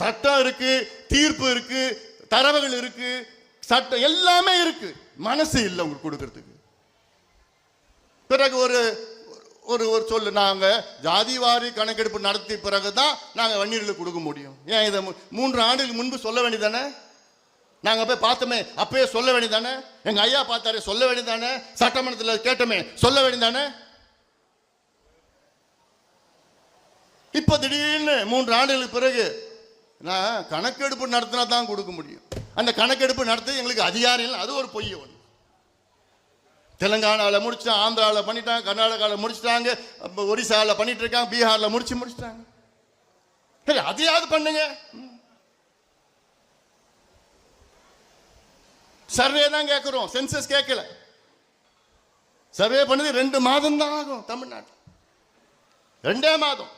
சட்டம் இருக்கு தீர்ப்பு இருக்கு தரவுகள் இருக்கு சட்டம் எல்லாமே இருக்கு. மனசு இல்லை உங்களுக்கு கொடுக்கறதுக்கு. பிறகு ஒரு ஒரு ஒரு சொல்லு நாங்க ஜாதிவாரி கணக்கெடுப்பு நடத்தி பிறகு தான் நாங்கள் வன்னியர்களுக்கு கொடுக்க முடியும். ஏன் இதை மூன்று ஆண்டுகளுக்கு முன்பு சொல்ல வேண்டியதானே? நாங்கள் போய் பார்த்தோமே அப்பயே சொல்ல வேண்டியதானே? எங்கள் ஐயா பார்த்தாரு சொல்ல வேண்டியதானே? சட்டமன்றத்தில் கேட்டோமே சொல்ல வேண்டியதானே? இப்போ திடீர்னு மூன்று ஆண்டுகளுக்கு பிறகு நான் கணக்கெடுப்பு நடத்தினா தான் கொடுக்க முடியும். அந்த கணக்கெடுப்பு நடத்த எங்களுக்கு அதிகாரம் இல்லை அது ஒரு பொய் ஒன்று தெலுங்கானாவில் முடிச்சிட்டான் ஆந்திராவில் பண்ணிட்டாங்க கர்நாடகாவில் முடிச்சிட்டாங்க ஒரிசாவில் பண்ணிட்டு இருக்காங்க பீகாரில் முடிச்சு முடிச்சிட்டாங்க. சரி அதையாவது பண்ணுங்க. சர்வே தான் கேட்குறோம் சென்சஸ் கேட்கல சர்வே பண்ணது ரெண்டு மாதம் தான் ஆகும் தமிழ்நாட்டில். ரெண்டே மாதம்.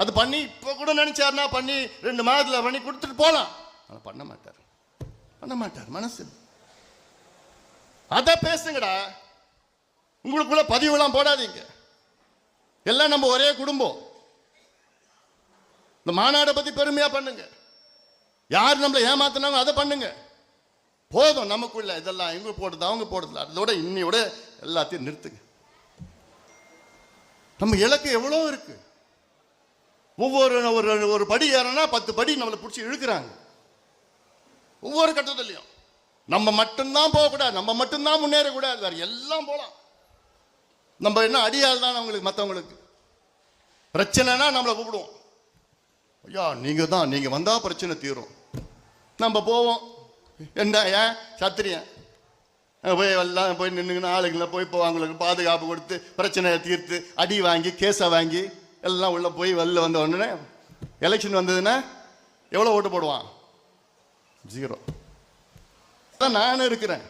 அது பண்ணி இப்போ கூட நினைச்சாருன்னா பண்ணி ரெண்டு மாதத்தில் பண்ணி கொடுத்துட்டு போகலாம் ஆனால் பண்ண மாட்டார். பண்ண மாட்டார். மனசு. அதை பேசுங்கடா. உங்களுக்குள்ள பதிவுலாம் போடாதீங்க. எல்லாம் நம்ம ஒரே குடும்பம். இந்த மாநாடை பற்றி பெருமையாக பண்ணுங்க. யார் நம்மளை ஏமாத்தினாங்க அதை பண்ணுங்க. போதும் நமக்குள்ள இதெல்லாம். இவங்க போடுறது அவங்க போடுறது. அதோட இன்னையோட எல்லாத்தையும் நிறுத்துங்க. நம்ம இலக்கு எவ்வளோ இருக்குது ஒவ்வொரு ஒரு ஒரு படி ஏறனா பத்து படி நம்மளை பிடிச்சி இழுக்கிறாங்க. ஒவ்வொரு கட்டத்துலையும். நம்ம மட்டும்தான் போகக்கூடாது நம்ம மட்டும்தான் முன்னேறக்கூடாது வேறு எல்லாம் போகலாம் நம்ம என்ன அடியால் தான் அவங்களுக்கு மற்றவங்களுக்கு பிரச்சனைனா நம்மளை கூப்பிடுவோம். ஐயா நீங்கள் தான் நீங்கள் வந்தால் பிரச்சனை தீரும். நம்ம போவோம். என்ன ஏன்? சத்திரியன் போய் எல்லாம் போய் நின்றுங்கன்னா ஆளுங்களை போய் போவாங்களுக்கு பாதுகாப்பு கொடுத்து பிரச்சனையை தீர்த்து அடி வாங்கி கேஸை வாங்கி எல்லாம் உள்ளே போய் வெளில வந்த உடனே எலெக்ஷன் வந்ததுன்னா எவ்வளோ ஓட்டு போடுவான்? ஜீரோ தான் நானும் இருக்கிறேன்.